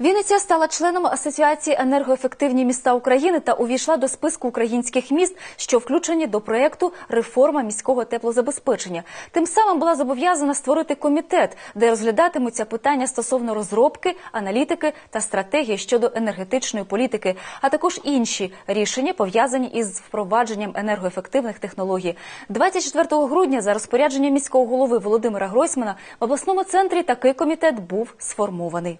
Вінниця стала членом Асоціації енергоефективні міста України та увійшла до списку українських міст, що включені до проєкту Реформа міського теплозабезпечення. Тим самим була зобов'язана створити комітет, де розглядатимуться питання стосовно розробки, аналітики та стратегії щодо енергетичної політики, а також інші рішення пов'язані із впровадженням енергоефективних технологій. 24 грудня за розпорядженням міського голови Володимира Гройсмана в обласному центрі такий комітет був сформований.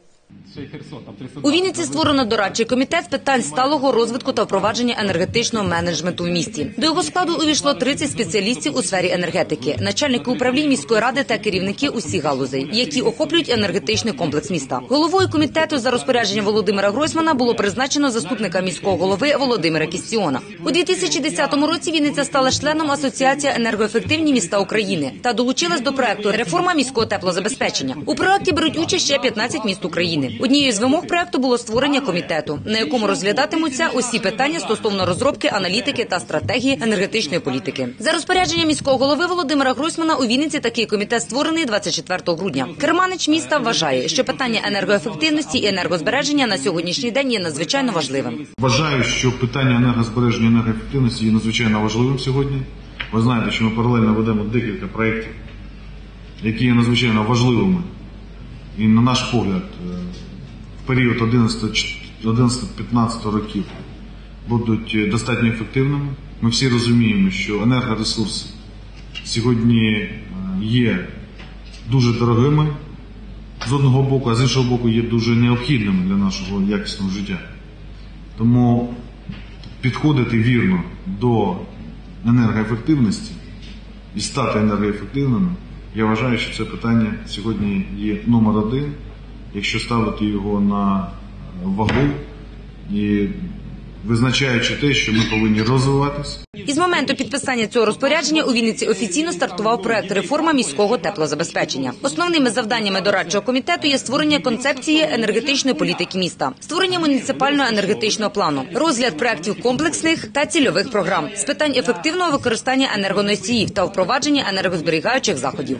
У Вінниці створено дорадчий комітет з питань сталого розвитку та впровадження енергетичного менеджменту в місті. До його складу увійшло 30 спеціалістів у сфері енергетики, начальники управлінь міської ради та керівники усіх галузей, які охоплюють енергетичний комплекс міста. Головою комітету за розпорядженням Володимира Гройсмана було призначено заступника міського голови Володимира Кістіона. У 2010 році Вінниця стала членом Асоціації енергоефективні міста України та долучилась до проекту Реформа міського теплозабезпечення. У проекті беруть участь ще 15 міст України. Однією з вимог проекту було створення комітету, на якому розглядатимуться усі питання стосовно розробки, аналітики та стратегії енергетичної політики. За розпорядженням міського голови Володимира Гройсмана у Вінниці такий комітет створений 24 грудня. Керманич міста вважає, що питання енергоефективності і енергозбереження на сьогоднішній день є надзвичайно важливим. Вважаю, що питання енергозбереження енергоефективності є надзвичайно важливим сьогодні. Ви знаєте, що ми паралельно ведемо декілька проєктів, які є надзвичайно важливими. І на наш погляд, е, в період 11-15 років будуть е, достатньо ефективними. Ми всі розуміємо, що енергоресурси сьогодні е, є дуже дорогими з одного боку, а з іншого боку є дуже необхідними для нашого якісного життя. Тому підходити вірно до енергоефективності і стати енергоефективними, я вважаю, що це питання сьогодні є номер один. Якщо ставити його на вагу і визначаючи те, що ми повинні розвиватися. Із моменту підписання цього розпорядження у Вінниці офіційно стартував проект реформа міського теплозабезпечення. Основними завданнями дорадчого комітету є створення концепції енергетичної політики міста, створення муніципального енергетичного плану, розгляд проектів комплексних та цільових програм з питань ефективного використання енергоносіїв та впровадження енергозберігаючих заходів.